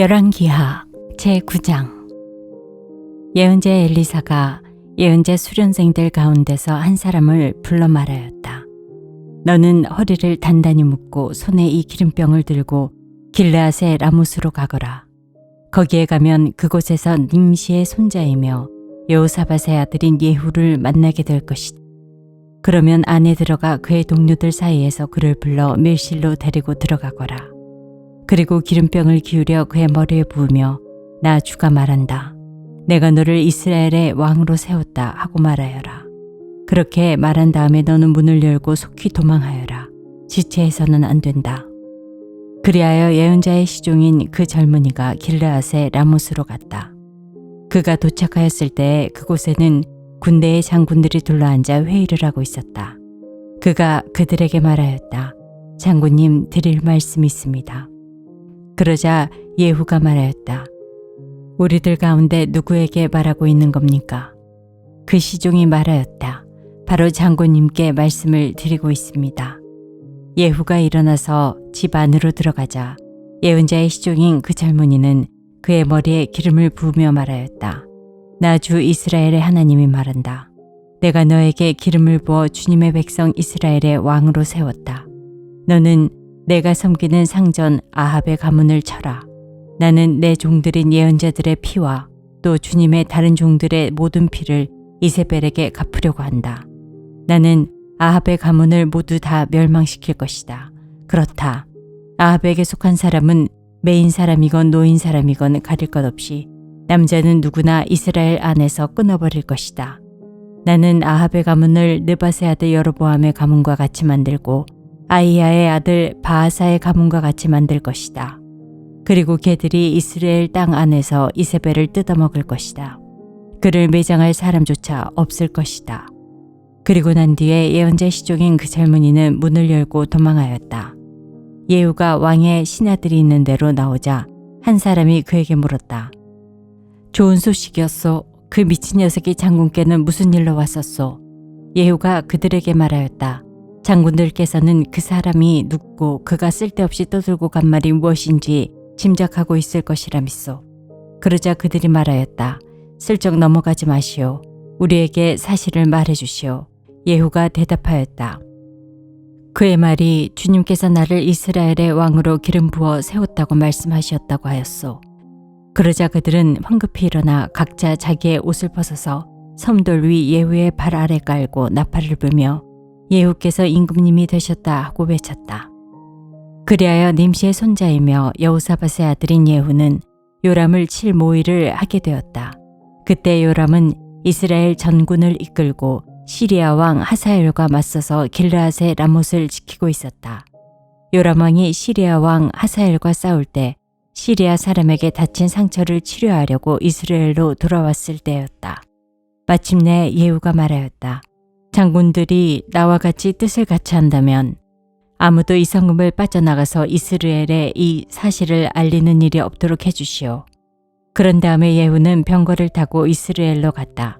열왕기하 제9장 예언자 엘리사가 예언자 수련생들 가운데서 한 사람을 불러 말하였다. 너는 허리를 단단히 묶고 손에 이 기름병을 들고 길르앗의 라모스로 가거라. 거기에 가면 그곳에서 님시의 손자이며 여호사밧의 아들인 예후를 만나게 될 것이다. 그러면 안에 들어가 그의 동료들 사이에서 그를 불러 밀실로 데리고 들어가거라. 그리고 기름병을 기울여 그의 머리에 부으며 나 주가 말한다. 내가 너를 이스라엘의 왕으로 세웠다 하고 말하여라. 그렇게 말한 다음에 너는 문을 열고 속히 도망하여라. 지체해서는 안 된다. 그리하여 예언자의 시종인 그 젊은이가 길르앗의 라모스로 갔다. 그가 도착하였을 때 그곳에는 군대의 장군들이 둘러앉아 회의를 하고 있었다. 그가 그들에게 말하였다. 장군님 드릴 말씀이 있습니다. 그러자 예후가 말하였다. 우리들 가운데 누구에게 말하고 있는 겁니까? 그 시종이 말하였다. 바로 장군님께 말씀을 드리고 있습니다. 예후가 일어나서 집 안으로 들어가자 예언자의 시종인 그 젊은이는 그의 머리에 기름을 부으며 말하였다. 나 주 이스라엘의 하나님이 말한다. 내가 너에게 기름을 부어 주님의 백성 이스라엘의 왕으로 세웠다. 너는 내가 섬기는 상전 아합의 가문을 쳐라. 나는 내 종들인 예언자들의 피와 또 주님의 다른 종들의 모든 피를 이세벨에게 갚으려고 한다. 나는 아합의 가문을 모두 다 멸망시킬 것이다. 그렇다. 아합에게 속한 사람은 메인 사람이건 노인 사람이건 가릴 것 없이 남자는 누구나 이스라엘 안에서 끊어버릴 것이다. 나는 아합의 가문을 느바세 아들 여로보암의 가문과 같이 만들고 아이야의 아들 바하사의 가문과 같이 만들 것이다. 그리고 개들이 이스라엘 땅 안에서 이세벨을 뜯어먹을 것이다. 그를 매장할 사람조차 없을 것이다. 그리고 난 뒤에 예언자 시종인 그 젊은이는 문을 열고 도망하였다. 예후가 왕의 신하들이 있는 대로 나오자 한 사람이 그에게 물었다. 좋은 소식이었소. 그 미친 녀석이 장군께는 무슨 일로 왔었소? 예후가 그들에게 말하였다. 장군들께서는 그 사람이 눕고 그가 쓸데없이 떠들고 간 말이 무엇인지 짐작하고 있을 것이라 믿소. 그러자 그들이 말하였다. 슬쩍 넘어가지 마시오. 우리에게 사실을 말해 주시오. 예후가 대답하였다. 그의 말이 주님께서 나를 이스라엘의 왕으로 기름 부어 세웠다고 말씀하셨다고 하였소. 그러자 그들은 황급히 일어나 각자 자기의 옷을 벗어서 섬돌 위 예후의 발 아래 깔고 나팔을 불며 예후께서 임금님이 되셨다 하고 외쳤다. 그리하여 님시의 손자이며 여우사밧의 아들인 예후는 요람을 칠 모의를 하게 되었다. 그때 요람은 이스라엘 전군을 이끌고 시리아 왕 하사엘과 맞서서 길르앗의 라못을 지키고 있었다. 요람 왕이 시리아 왕 하사엘과 싸울 때 시리아 사람에게 다친 상처를 치료하려고 이스라엘로 돌아왔을 때였다. 마침내 예후가 말하였다. 장군들이 나와 같이 뜻을 같이 한다면 아무도 이 성금을 빠져나가서 이스라엘에 이 사실을 알리는 일이 없도록 해주시오. 그런 다음에 예후는 병거를 타고 이스라엘로 갔다.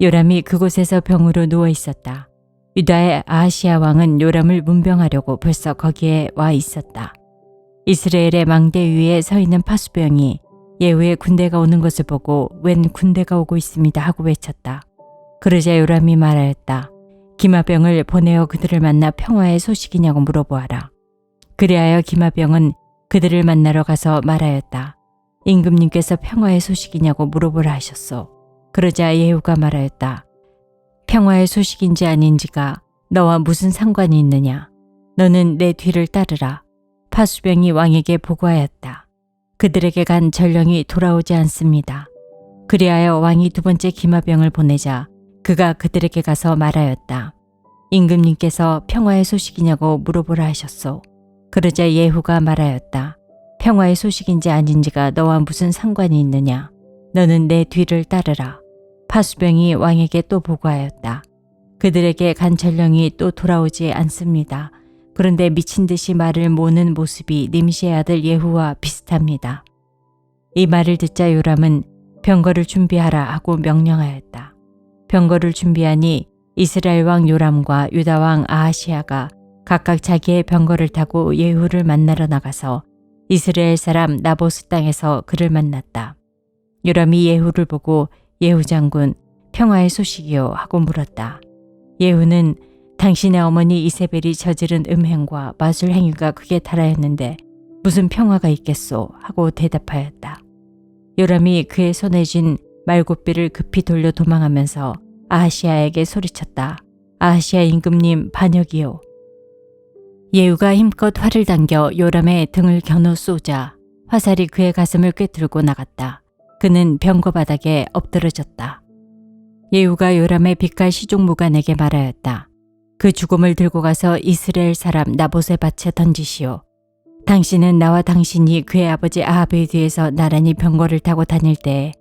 요람이 그곳에서 병으로 누워 있었다. 유다의 아하시아 왕은 요람을 문병하려고 벌써 거기에 와 있었다. 이스라엘의 망대 위에 서 있는 파수병이 예후의 군대가 오는 것을 보고 웬 군대가 오고 있습니다 하고 외쳤다. 그러자 요람이 말하였다. 기마병을 보내어 그들을 만나 평화의 소식이냐고 물어보아라. 그리하여 기마병은 그들을 만나러 가서 말하였다. 임금님께서 평화의 소식이냐고 물어보라 하셨소. 그러자 예후가 말하였다. 평화의 소식인지 아닌지가 너와 무슨 상관이 있느냐. 너는 내 뒤를 따르라. 파수병이 왕에게 보고하였다. 그들에게 간 전령이 돌아오지 않습니다. 그리하여 왕이 두 번째 기마병을 보내자 그가 그들에게 가서 말하였다. 임금님께서 평화의 소식이냐고 물어보라 하셨소. 그러자 예후가 말하였다. 평화의 소식인지 아닌지가 너와 무슨 상관이 있느냐. 너는 내 뒤를 따르라. 파수병이 왕에게 또 보고하였다. 그들에게 간 전령이 또 돌아오지 않습니다. 그런데 미친 듯이 말을 모는 모습이 님시의 아들 예후와 비슷합니다. 이 말을 듣자 요람은 병거를 준비하라 하고 명령하였다. 병거를 준비하니 이스라엘 왕 요람과 유다 왕 아하시아가 각각 자기의 병거를 타고 예후를 만나러 나가서 이스라엘 사람 나보스 땅에서 그를 만났다. 요람이 예후를 보고 예후 장군 평화의 소식이요 하고 물었다. 예후는 당신의 어머니 이세벨이 저지른 음행과 마술 행위가 극에 달하였는데 무슨 평화가 있겠소 하고 대답하였다. 요람이 그의 손에 쥔 말굽비를 급히 돌려 도망하면서 아하시아에게 소리쳤다. 아하시아 임금님 반역이요. 예후가 힘껏 활을 당겨 요람의 등을 겨누 쏘자 화살이 그의 가슴을 꿰뚫고 나갔다. 그는 병거 바닥에 엎드러졌다. 예후가 요람의 빛깔 시종무간에게 말하였다. 그 죽음을 들고 가서 이스라엘 사람 나봇의 밭에 던지시오. 당신은 나와 당신이 그의 아버지 아합의 뒤에서 나란히 병거를 타고 다닐 때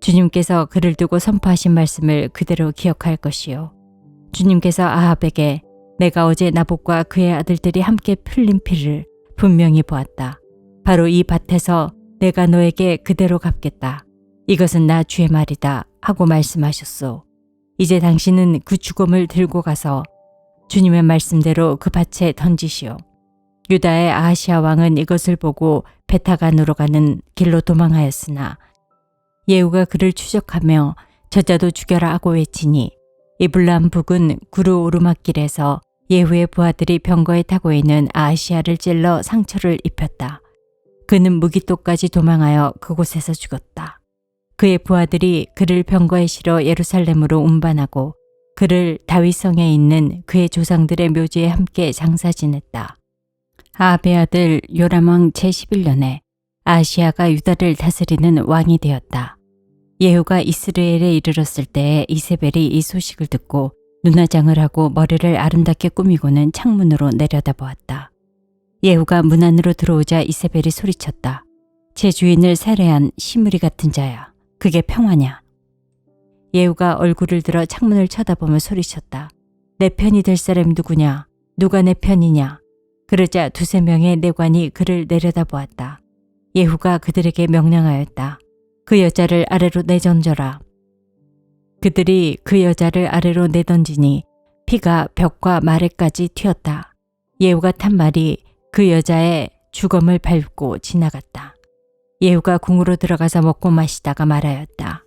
주님께서 그를 두고 선포하신 말씀을 그대로 기억할 것이요. 주님께서 아합에게 내가 어제 나봇과 그의 아들들이 함께 풀린 피를 분명히 보았다. 바로 이 밭에서 내가 너에게 그대로 갚겠다. 이것은 나 주의 말이다 하고 말씀하셨소. 이제 당신은 그 죽음을 들고 가서 주님의 말씀대로 그 밭에 던지시오. 유다의 아하시아 왕은 이것을 보고 베타간으로 가는 길로 도망하였으나 예후가 그를 추적하며 저자도 죽여라 하고 외치니 이블람 북은 구루 오르막길에서 예후의 부하들이 병거에 타고 있는 아하시아를 찔러 상처를 입혔다. 그는 무기토까지 도망하여 그곳에서 죽었다. 그의 부하들이 그를 병거에 실어 예루살렘으로 운반하고 그를 다윗성에 있는 그의 조상들의 묘지에 함께 장사 지냈다. 아베 아들 요람왕 제11년에 아시아가 유다를 다스리는 왕이 되었다. 예후가 이스라엘에 이르렀을 때에 이세벨이 이 소식을 듣고 눈화장을 하고 머리를 아름답게 꾸미고는 창문으로 내려다보았다. 예후가 문 안으로 들어오자 이세벨이 소리쳤다. 제 주인을 살해한 시무리 같은 자야. 그게 평화냐? 예후가 얼굴을 들어 창문을 쳐다보며 소리쳤다. 내 편이 될 사람 누구냐? 누가 내 편이냐? 그러자 두세 명의 내관이 그를 내려다보았다. 예후가 그들에게 명령하였다. 그 여자를 아래로 내던져라. 그들이 그 여자를 아래로 내던지니 피가 벽과 마레까지 튀었다. 예후가 탄 말이 그 여자의 주검을 밟고 지나갔다. 예후가 궁으로 들어가서 먹고 마시다가 말하였다.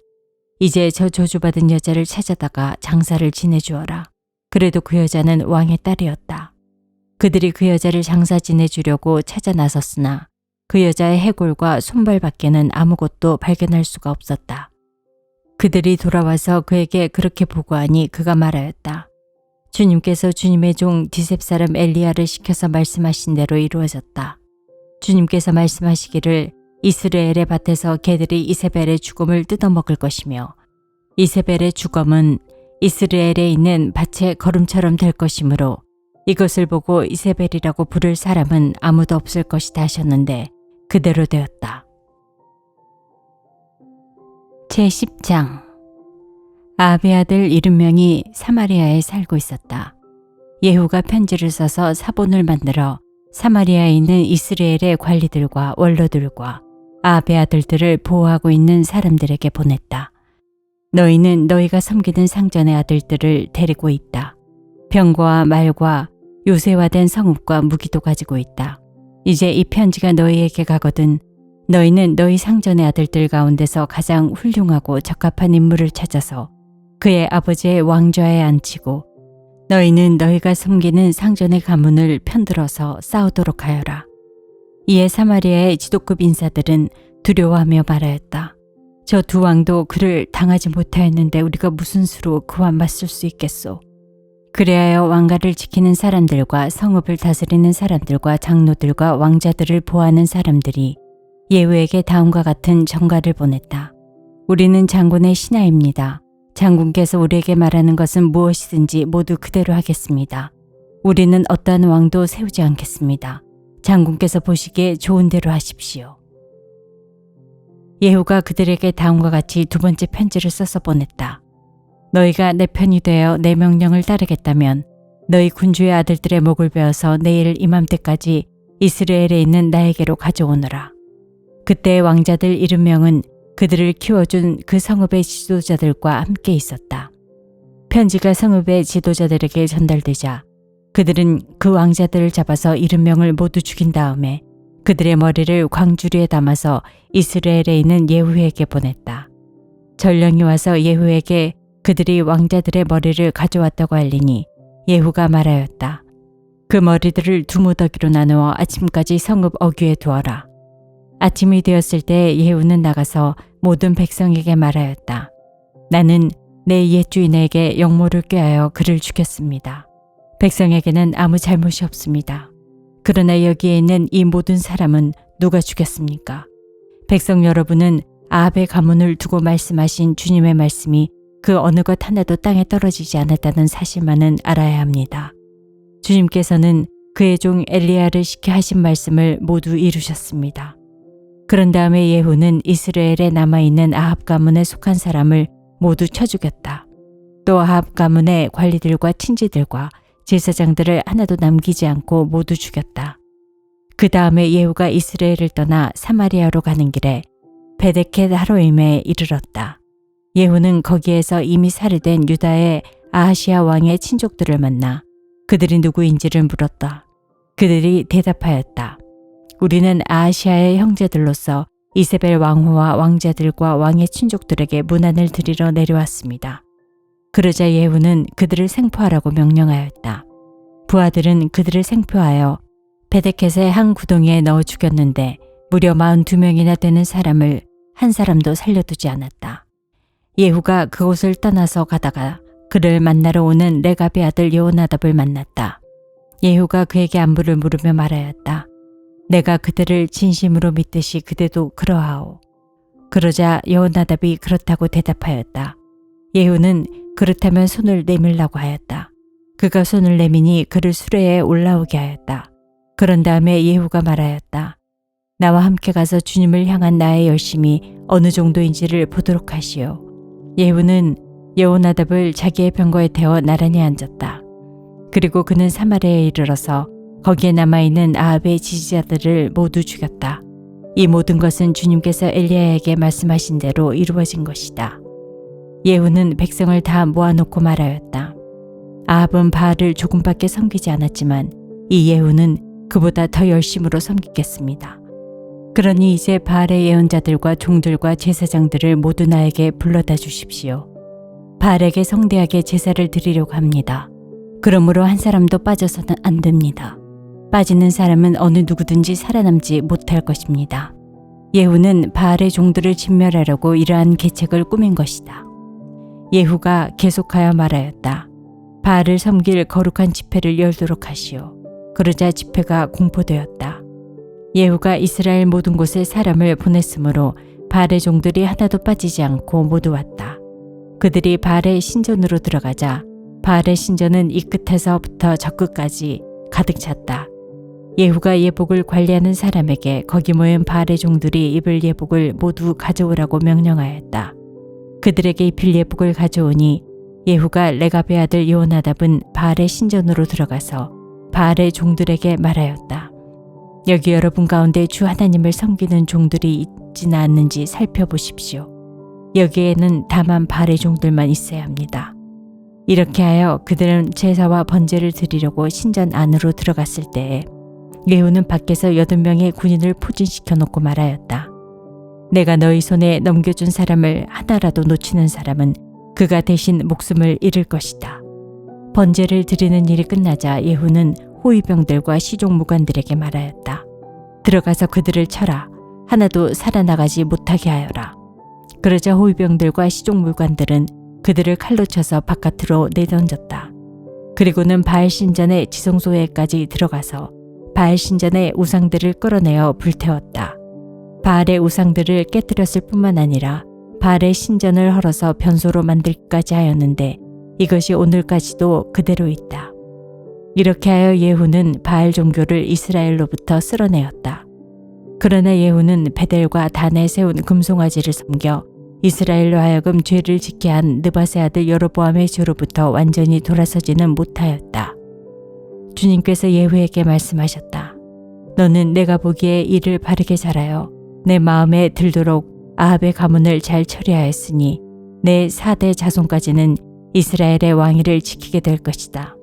이제 저 저주받은 여자를 찾아다가 장사를 지내주어라. 그래도 그 여자는 왕의 딸이었다. 그들이 그 여자를 장사 지내주려고 찾아 나섰으나 그 여자의 해골과 손발 밖에는 아무것도 발견할 수가 없었다. 그들이 돌아와서 그에게 그렇게 보고하니 그가 말하였다. 주님께서 주님의 종 디셉 사람 엘리야를 시켜서 말씀하신 대로 이루어졌다. 주님께서 말씀하시기를 이스라엘의 밭에서 개들이 이세벨의 죽음을 뜯어먹을 것이며 이세벨의 죽음은 이스라엘에 있는 밭의 걸음처럼 될 것이므로 이것을 보고 이세벨이라고 부를 사람은 아무도 없을 것이다 하셨는데 그대로 되었다. 제10장 아비 아들 이름명이 사마리아에 살고 있었다. 예후가 편지를 써서 사본을 만들어 사마리아에 있는 이스라엘의 관리들과 원로들과 아베 아들들을 보호하고 있는 사람들에게 보냈다. 너희는 너희가 섬기는 상전의 아들들을 데리고 있다. 병과 말과 요새화된 성읍과 무기도 가지고 있다. 이제 이 편지가 너희에게 가거든 너희는 너희 상전의 아들들 가운데서 가장 훌륭하고 적합한 인물을 찾아서 그의 아버지의 왕좌에 앉히고 너희는 너희가 섬기는 상전의 가문을 편들어서 싸우도록 하여라. 이에 사마리아의 지도급 인사들은 두려워하며 말하였다. 저 두 왕도 그를 당하지 못하였는데 우리가 무슨 수로 그와 맞설 수 있겠소? 그리하여 왕가를 지키는 사람들과 성읍을 다스리는 사람들과 장로들과 왕자들을 보호하는 사람들이 예후에게 다음과 같은 전가를 보냈다. 우리는 장군의 신하입니다. 장군께서 우리에게 말하는 것은 무엇이든지 모두 그대로 하겠습니다. 우리는 어떠한 왕도 세우지 않겠습니다. 장군께서 보시기에 좋은 대로 하십시오. 예후가 그들에게 다음과 같이 두 번째 편지를 써서 보냈다. 너희가 내 편이 되어 내 명령을 따르겠다면 너희 군주의 아들들의 목을 베어서 내일 이맘때까지 이스라엘에 있는 나에게로 가져오너라. 그때 왕자들 이름명은 그들을 키워준 그 성읍의 지도자들과 함께 있었다. 편지가 성읍의 지도자들에게 전달되자 그들은 그 왕자들을 잡아서 이름명을 모두 죽인 다음에 그들의 머리를 광주리에 담아서 이스라엘에 있는 예후에게 보냈다. 전령이 와서 예후에게 그들이 왕자들의 머리를 가져왔다고 알리니 예후가 말하였다. 그 머리들을 두 무더기로 나누어 아침까지 성읍 어귀에 두어라. 아침이 되었을 때 예후는 나가서 모든 백성에게 말하였다. 나는 내 옛주인에게 영모를 꾀하여 그를 죽였습니다. 백성에게는 아무 잘못이 없습니다. 그러나 여기에 있는 이 모든 사람은 누가 죽였습니까? 백성 여러분은 아합의 가문을 두고 말씀하신 주님의 말씀이 그 어느 것 하나도 땅에 떨어지지 않았다는 사실만은 알아야 합니다. 주님께서는 그의 종 엘리야를 시켜 하신 말씀을 모두 이루셨습니다. 그런 다음에 예후는 이스라엘에 남아있는 아합 가문에 속한 사람을 모두 쳐 죽였다. 또 아합 가문의 관리들과 친지들과 제사장들을 하나도 남기지 않고 모두 죽였다. 그 다음에 예후가 이스라엘을 떠나 사마리아로 가는 길에 베데켓 하로임에 이르렀다. 예후는 거기에서 이미 살해된 유다의 아하시아 왕의 친족들을 만나 그들이 누구인지를 물었다. 그들이 대답하였다. 우리는 아하시아의 형제들로서 이세벨 왕후와 왕자들과 왕의 친족들에게 문안을 드리러 내려왔습니다. 그러자 예후는 그들을 생포하라고 명령하였다. 부하들은 그들을 생포하여 베데켓의 한 구덩이에 넣어 죽였는데 무려 42명이나 되는 사람을 한 사람도 살려두지 않았다. 예후가 그곳을 떠나서 가다가 그를 만나러 오는 레갑의 아들 여호나답을 만났다. 예후가 그에게 안부를 물으며 말하였다. 내가 그들을 진심으로 믿듯이 그대도 그러하오. 그러자 여호나답이 그렇다고 대답하였다. 예후는 그렇다면 손을 내밀라고 하였다. 그가 손을 내미니 그를 수레에 올라오게 하였다. 그런 다음에 예후가 말하였다. 나와 함께 가서 주님을 향한 나의 열심이 어느 정도인지를 보도록 하시오. 예후는 여호나답을 자기의 병거에 태워 나란히 앉았다. 그리고 그는 사마리아에 이르러서 거기에 남아있는 아합의 지지자들을 모두 죽였다. 이 모든 것은 주님께서 엘리야에게 말씀하신 대로 이루어진 것이다. 예후는 백성을 다 모아놓고 말하였다. 아합은 바알을 조금밖에 섬기지 않았지만 이 예후는 그보다 더 열심으로 섬기겠습니다. 그러니 이제 바알의 예언자들과 종들과 제사장들을 모두 나에게 불러다 주십시오. 바알에게 성대하게 제사를 드리려고 합니다. 그러므로 한 사람도 빠져서는 안 됩니다. 빠지는 사람은 어느 누구든지 살아남지 못할 것입니다. 예후는 바알의 종들을 진멸하려고 이러한 계책을 꾸민 것이다. 예후가 계속하여 말하였다. 바알을 섬길 거룩한 집회를 열도록 하시오. 그러자 집회가 공포되었다. 예후가 이스라엘 모든 곳에 사람을 보냈으므로 바알의 종들이 하나도 빠지지 않고 모두 왔다. 그들이 바알의 신전으로 들어가자 바알의 신전은 이 끝에서부터 저 끝까지 가득 찼다. 예후가 예복을 관리하는 사람에게 거기 모인 바알의 종들이 입을 예복을 모두 가져오라고 명령하였다. 그들에게 입힐 예복을 가져오니 예후가 레갑의 아들 요나답은 바알의 신전으로 들어가서 바알의 종들에게 말하였다. 여기 여러분 가운데 주 하나님을 섬기는 종들이 있지는 않는지 살펴보십시오. 여기에는 다만 바알의 종들만 있어야 합니다. 이렇게 하여 그들은 제사와 번제를 드리려고 신전 안으로 들어갔을 때에 예후는 밖에서 여덟 명의 군인을 포진시켜 놓고 말하였다. 내가 너희 손에 넘겨준 사람을 하나라도 놓치는 사람은 그가 대신 목숨을 잃을 것이다. 번제를 드리는 일이 끝나자 예후는 호위병들과 시종 무관들에게 말하였다. 들어가서 그들을 쳐라. 하나도 살아나가지 못하게 하여라. 그러자 호위병들과 시종 무관들은 그들을 칼로 쳐서 바깥으로 내던졌다. 그리고는 바알 신전의 지성소에까지 들어가서 바알 신전의 우상들을 끌어내어 불태웠다. 바알의 우상들을 깨뜨렸을 뿐만 아니라 바알의 신전을 헐어서 변소로 만들기까지 하였는데 이것이 오늘까지도 그대로 있다. 이렇게 하여 예후는 바알 종교를 이스라엘로부터 쓸어내었다. 그러나 예후는 베델과 단에 세운 금송아지를 섬겨 이스라엘로 하여금 죄를 짓게 한 느바세 아들 여로보암의 죄로부터 완전히 돌아서지는 못하였다. 주님께서 예후에게 말씀하셨다. 너는 내가 보기에 이를 바르게 자라요. 내 마음에 들도록 아합의 가문을 잘 처리하였으니 내 사대 자손까지는 이스라엘의 왕위를 지키게 될 것이다.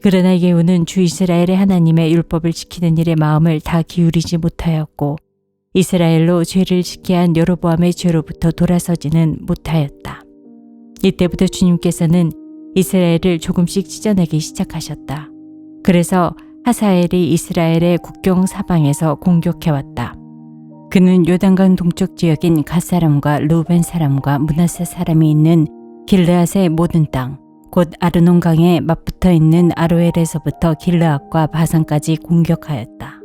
그러나 예후는 주 이스라엘의 하나님의 율법을 지키는 일에 마음을 다 기울이지 못하였고 이스라엘로 죄를 짓게 한 여로보암의 죄로부터 돌아서지는 못하였다. 이때부터 주님께서는 이스라엘을 조금씩 찢어내기 시작하셨다. 그래서 하사엘이 이스라엘의 국경 사방에서 공격해왔다. 그는 요단강 동쪽 지역인 갓 사람과 루벤 사람과 문하세 사람이 있는 길르앗의 모든 땅, 곧 아르논강에 맞붙어 있는 아로엘에서부터 길르앗과 바산까지 공격하였다.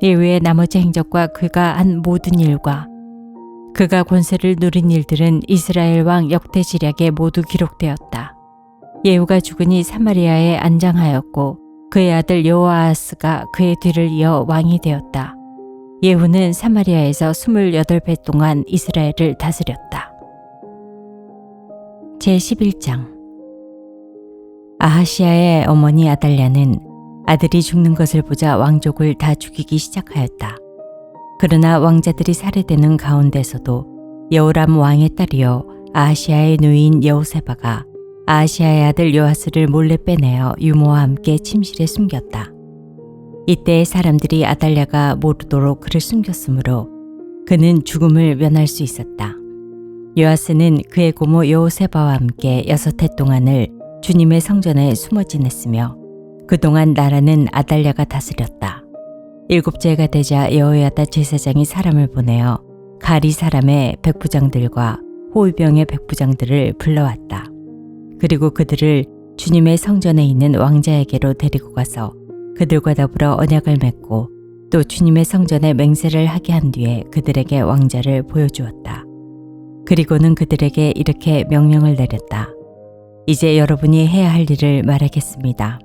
이외에 나머지 행적과 그가 한 모든 일과 그가 권세를 누린 일들은 이스라엘 왕 역대 지략에 모두 기록되었다. 예후가 죽으니 사마리아에 안장하였고 그의 아들 여호아스가 그의 뒤를 이어 왕이 되었다. 예후는 사마리아에서 28배 동안 이스라엘을 다스렸다. 제11장 아하시아의 어머니 아달랴는 아들이 죽는 것을 보자 왕족을 다 죽이기 시작하였다. 그러나 왕자들이 살해되는 가운데서도 여호람 왕의 딸이요 아하시아의 누인 여호세바가 아하시아의 아들 요아스를 몰래 빼내어 유모와 함께 침실에 숨겼다. 이때 사람들이 아달랴가 모르도록 그를 숨겼으므로 그는 죽음을 면할 수 있었다. 요아스는 그의 고모 여호세바와 함께 여섯 해 동안을 주님의 성전에 숨어 지냈으며 그동안 나라는 아달랴가 다스렸다. 일곱째가 되자 여호야다 제사장이 사람을 보내어 가리 사람의 백부장들과 호위병의 백부장들을 불러왔다. 그리고 그들을 주님의 성전에 있는 왕자에게로 데리고 가서 그들과 더불어 언약을 맺고 또 주님의 성전에 맹세를 하게 한 뒤에 그들에게 왕자를 보여주었다. 그리고는 그들에게 이렇게 명령을 내렸다. 이제 여러분이 해야 할 일을 말하겠습니다.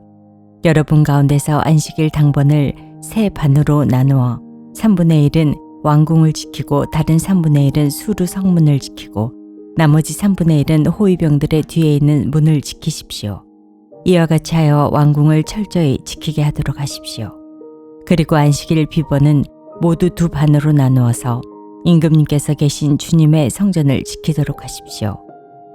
여러분 가운데서 안식일 당번을 세 반으로 나누어 3분의 1은 왕궁을 지키고 다른 3분의 1은 수루 성문을 지키고 나머지 3분의 1은 호위병들의 뒤에 있는 문을 지키십시오. 이와 같이 하여 왕궁을 철저히 지키게 하도록 하십시오. 그리고 안식일 비번은 모두 두 반으로 나누어서 임금님께서 계신 주님의 성전을 지키도록 하십시오.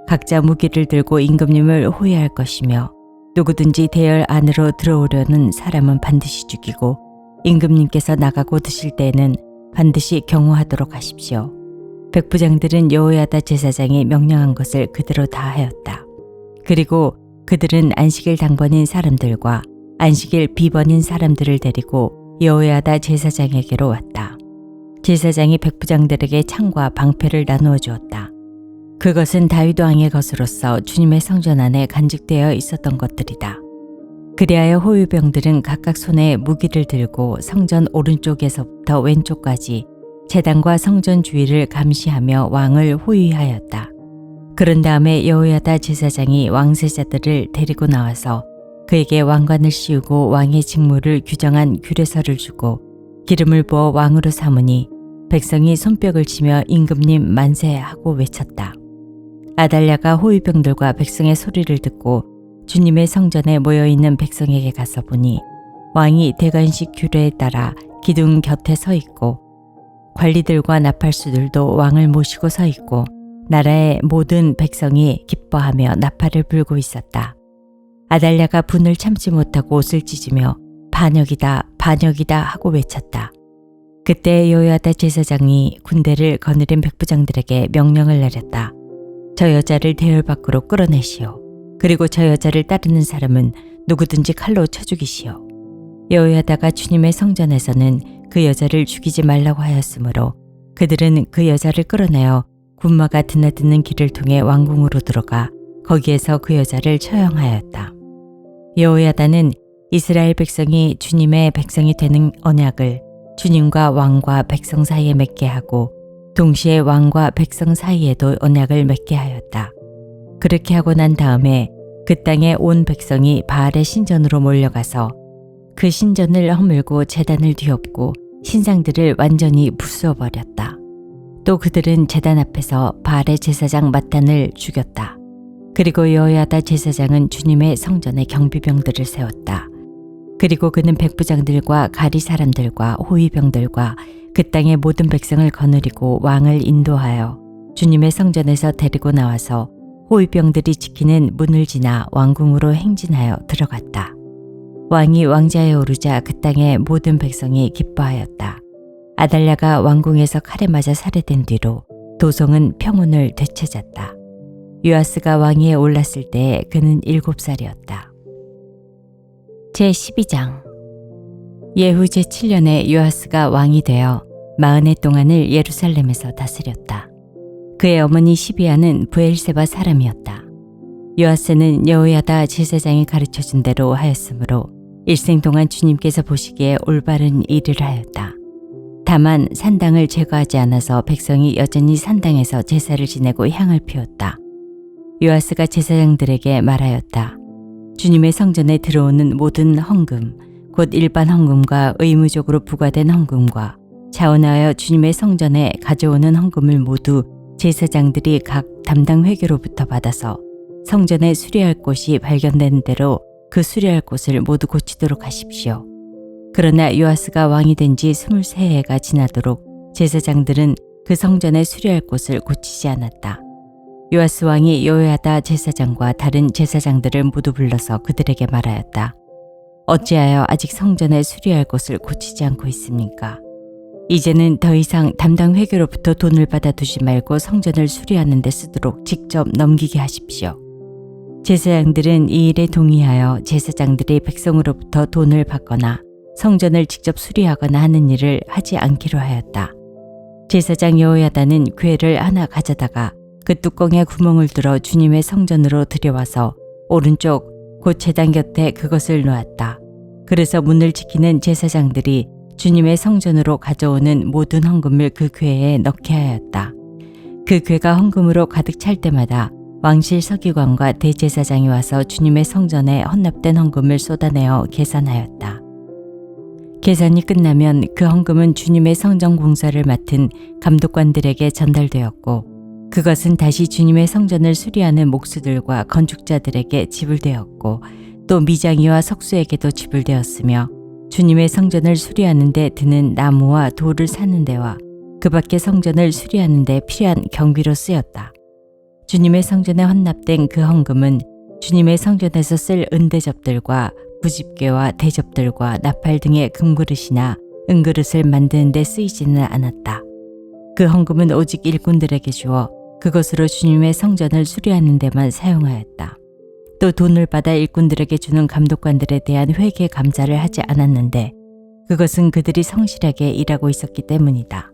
각자 무기를 들고 임금님을 호위할 것이며 누구든지 대열 안으로 들어오려는 사람은 반드시 죽이고 임금님께서 나가고 드실 때에는 반드시 경호하도록 하십시오. 백부장들은 여호야다 제사장이 명령한 것을 그대로 다 하였다. 그리고 그들은 안식일 당번인 사람들과 안식일 비번인 사람들을 데리고 여호야다 제사장에게로 왔다. 제사장이 백부장들에게 창과 방패를 나누어 주었다. 그것은 다윗 왕의 것으로서 주님의 성전 안에 간직되어 있었던 것들이다. 그리하여 호위병들은 각각 손에 무기를 들고 성전 오른쪽에서부터 왼쪽까지 재단과 성전 주위를 감시하며 왕을 호위하였다. 그런 다음에 여호야다 제사장이 왕세자들을 데리고 나와서 그에게 왕관을 씌우고 왕의 직무를 규정한 규례서를 주고 기름을 부어 왕으로 삼으니 백성이 손뼉을 치며 임금님 만세하고 외쳤다. 아달랴가 호위병들과 백성의 소리를 듣고 주님의 성전에 모여 있는 백성에게 가서 보니 왕이 대관식 규례에 따라 기둥 곁에 서 있고 관리들과 나팔수들도 왕을 모시고 서 있고 나라의 모든 백성이 기뻐하며 나팔을 불고 있었다. 아달랴가 분을 참지 못하고 옷을 찢으며 반역이다 반역이다 하고 외쳤다. 그때 요야다 제사장이 군대를 거느린 백부장들에게 명령을 내렸다. 저 여자를 대열 밖으로 끌어내시오. 그리고 저 여자를 따르는 사람은 누구든지 칼로 쳐 죽이시오. 여호야다가 주님의 성전에서는 그 여자를 죽이지 말라고 하였으므로 그들은 그 여자를 끌어내어 군마가 드나드는 길을 통해 왕궁으로 들어가 거기에서 그 여자를 처형하였다. 여호야다는 이스라엘 백성이 주님의 백성이 되는 언약을 주님과 왕과 백성 사이에 맺게 하고 동시에 왕과 백성 사이에도 언약을 맺게 하였다. 그렇게 하고 난 다음에 그 땅에 온 백성이 바알의 신전으로 몰려가서 그 신전을 허물고 재단을 뒤엎고 신상들을 완전히 부수어 버렸다. 또 그들은 재단 앞에서 바알의 제사장 마탄을 죽였다. 그리고 여호야다 제사장은 주님의 성전에 경비병들을 세웠다. 그리고 그는 백부장들과 가리 사람들과 호위병들과 그 땅의 모든 백성을 거느리고 왕을 인도하여 주님의 성전에서 데리고 나와서 호위병들이 지키는 문을 지나 왕궁으로 행진하여 들어갔다. 왕이 왕자에 오르자 그 땅의 모든 백성이 기뻐하였다. 아달랴가 왕궁에서 칼에 맞아 살해된 뒤로 도성은 평온을 되찾았다. 요아스가 왕위에 올랐을 때 그는 일곱 살이었다. 제 12장 예후 제7년에 요아스가 왕이 되어 마흔해 동안을 예루살렘에서 다스렸다. 그의 어머니 시비아는 부엘세바 사람이었다. 요아스는 여호야다 제사장이 가르쳐준 대로 하였으므로 일생 동안 주님께서 보시기에 올바른 일을 하였다. 다만 산당을 제거하지 않아서 백성이 여전히 산당에서 제사를 지내고 향을 피웠다. 요아스가 제사장들에게 말하였다. 주님의 성전에 들어오는 모든 헌금, 곧 일반 헌금과 의무적으로 부과된 헌금과 자원하여 주님의 성전에 가져오는 헌금을 모두 제사장들이 각 담당 회계로부터 받아서 성전에 수리할 곳이 발견된 대로 그 수리할 곳을 모두 고치도록 하십시오. 그러나 요아스가 왕이 된 지 23해가 지나도록 제사장들은 그 성전에 수리할 곳을 고치지 않았다. 요아스 왕이 요야다 제사장과 다른 제사장들을 모두 불러서 그들에게 말하였다. 어찌하여 아직 성전에 수리할 곳을 고치지 않고 있습니까? 이제는 더 이상 담당 회계로부터 돈을 받아 두지 말고 성전을 수리하는 데 쓰도록 직접 넘기게 하십시오. 제사장들은 이 일에 동의하여 제사장들이 백성으로부터 돈을 받거나 성전을 직접 수리하거나 하는 일을 하지 않기로 하였다. 제사장 여호야다는 괴를 하나 가져다가 그 뚜껑에 구멍을 뚫어 주님의 성전으로 들여와서 오른쪽 곧 제단 곁에 그것을 놓았다. 그래서 문을 지키는 제사장들이 주님의 성전으로 가져오는 모든 헌금을 그 궤에 넣게 하였다. 그 궤가 헌금으로 가득 찰 때마다 왕실 서기관과 대제사장이 와서 주님의 성전에 헌납된 헌금을 쏟아내어 계산하였다. 계산이 끝나면 그 헌금은 주님의 성전 공사를 맡은 감독관들에게 전달되었고 그것은 다시 주님의 성전을 수리하는 목수들과 건축자들에게 지불되었고 또 미장이와 석수에게도 지불되었으며 주님의 성전을 수리하는 데 드는 나무와 돌을 사는 데와 그 밖에 성전을 수리하는 데 필요한 경비로 쓰였다. 주님의 성전에 헌납된 그 헌금은 주님의 성전에서 쓸 은대접들과 부집개와 대접들과 나팔 등의 금그릇이나 은그릇을 만드는 데 쓰이지는 않았다. 그 헌금은 오직 일꾼들에게 주어 그것으로 주님의 성전을 수리하는 데만 사용하였다. 또 돈을 받아 일꾼들에게 주는 감독관들에 대한 회계 감사를 하지 않았는데 그것은 그들이 성실하게 일하고 있었기 때문이다.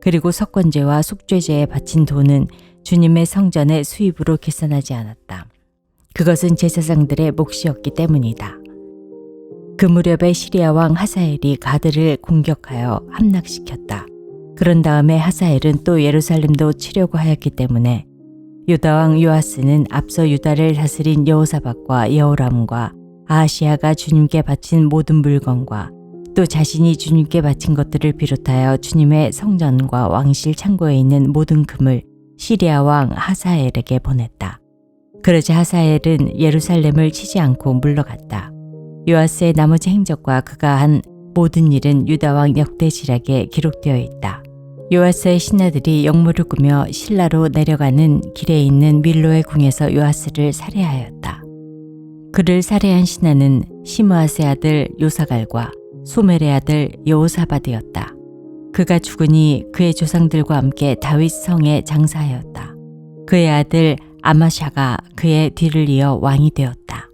그리고 석권제와 속죄제에 바친 돈은 주님의 성전의 수입으로 계산하지 않았다. 그것은 제사장들의 몫이었기 때문이다. 그 무렵에 시리아 왕 하사엘이 가드를 공격하여 함락시켰다. 그런 다음에 하사엘은 또 예루살렘도 치려고 하였기 때문에 유다 왕 요아스는 앞서 유다를 다스린 여호사박과 여호람과 아시아가 주님께 바친 모든 물건과 또 자신이 주님께 바친 것들을 비롯하여 주님의 성전과 왕실 창고에 있는 모든 금을 시리아 왕 하사엘에게 보냈다. 그러자 하사엘은 예루살렘을 치지 않고 물러갔다. 요아스의 나머지 행적과 그가 한 모든 일은 유다 왕 역대지락에 기록되어 있다. 요아스의 신하들이 역무를 꾸며 신라로 내려가는 길에 있는 밀로의 궁에서 요아스를 살해하였다. 그를 살해한 신하는 시므아스의 아들 요사갈과 소멜의 아들 여호사바드였다. 그가 죽으니 그의 조상들과 함께 다윗 성에 장사하였다. 그의 아들 아마샤가 그의 뒤를 이어 왕이 되었다.